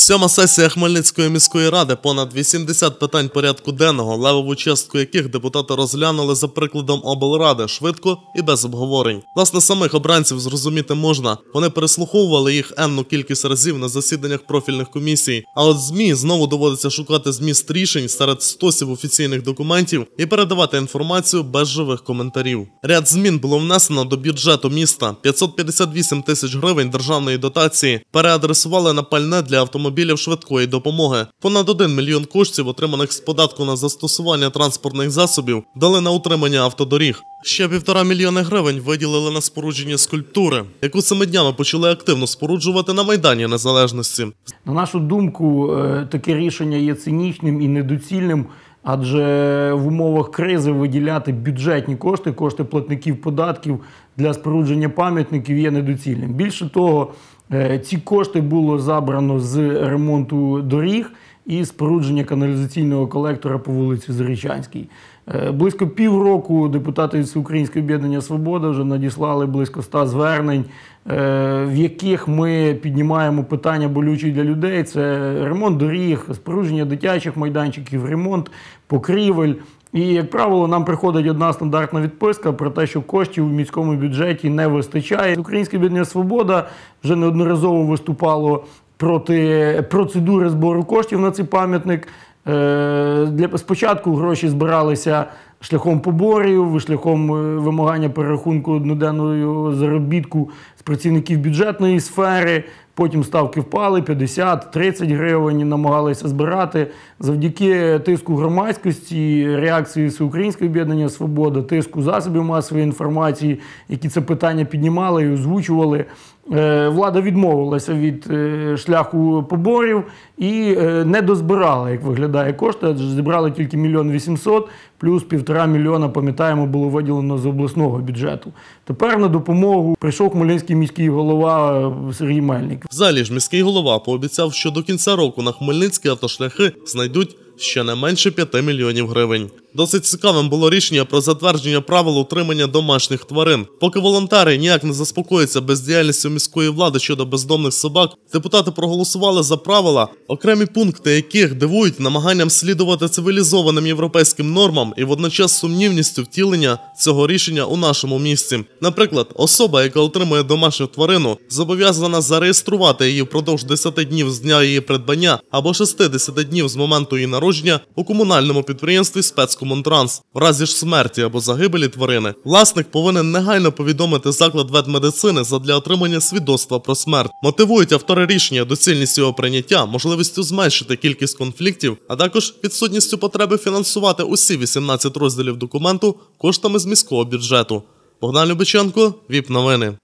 Сьома сесія Хмельницької міської ради, понад 80 питань порядку денного, левову частку яких депутати розглянули за прикладом облради швидко і без обговорень. Власне, самих обранців зрозуміти можна. Вони переслуховували їх енну кількість разів на засіданнях профільних комісій. А от змі знову доводиться шукати зміст рішень серед стосів офіційних документів і передавати інформацію без живих коментарів. Ряд змін було внесено до бюджету міста. 558 тисяч гривень державної дотації переадресували на пальне для автомобілів швидкої допомоги. Понад 1 мільйон коштів, отриманих з податку на застосування транспортних засобів, дали на утримання автодоріг. Ще півтора мільйони гривень виділили на спорудження скульптури, яку саме днями почали активно споруджувати на майдані незалежності. На нашу думку, е, таке рішення є цинічним і недоцільним, адже в умовах кризи виділяти бюджетні кошти, кошти платників податків для спорудження пам'ятників є недоцільним. Більше того, е, ці кошти було забрано з ремонту доріг і спорудження каналізаційного колектора по вулиці Зарічанській. Е, Близько півроку депутати від Всеукраїнського об'єднання Свобода вже надіслали близько ста звернень, е, в яких ми піднімаємо питання болючі для людей: це ремонт доріг, спорудження дитячих майданчиків, ремонт покрівель. І, як правило, нам приходить одна стандартна відписка про те, що коштів у міському бюджеті не вистачає. Українське об'єднання Свобода вже неодноразово виступало проти процедури збору коштів на цей пам'ятник. Е, Для спочатку гроші збиралися шляхом поборів, шляхом е, вимагання перерахунку одноденного заробітку з працівників бюджетної сфери. Потім ставки впали 50-30 гривень, намагалися збирати завдяки тиску громадськості, реакції Всеукраїнського об'єднання Свобода, тиску засобів масової інформації, які це питання піднімали і озвучували. Е, Влада відмовилася від е, шляху поборів і е, не дозбирала, як виглядає кошти, адже зібрали тільки мільйон вісімсот, плюс півтора мільйона, пам'ятаємо, було виділено з обласного бюджету. Тепер на допомогу прийшов Хмельницький міський голова Сергій Мельник. Взагалі ж міський голова пообіцяв, що до кінця року на хмельницькі автошляхи знайдуть ще не менше 5 мільйонів гривень. Досить цікавим було рішення про затвердження правил утримання домашніх тварин. Поки волонтери ніяк не заспокоїться бездіяльністю міської влади щодо бездомних собак, депутати проголосували за правила, окремі пункти яких дивують намаганням слідувати цивілізованим європейським нормам і водночас сумнівністю втілення цього рішення у нашому місті. Наприклад, особа, яка отримує домашню тварину, зобов'язана зареєструвати її впродовж 10 днів з дня її придбання або 60 днів з моменту її народження у комунальному підприємстві спецкомунтранс. В разі ж смерті або загибелі тварини власник повинен негайно повідомити заклад ветмедицини задля отримання свідоцтва про смерть. Мотивують автори рішення доцільністю його прийняття, можливістю зменшити кількість конфліктів, а також відсутністю потреби фінансувати усі 18 розділів документу коштами з міського бюджету. Богдан Любиченко, ВІП новини.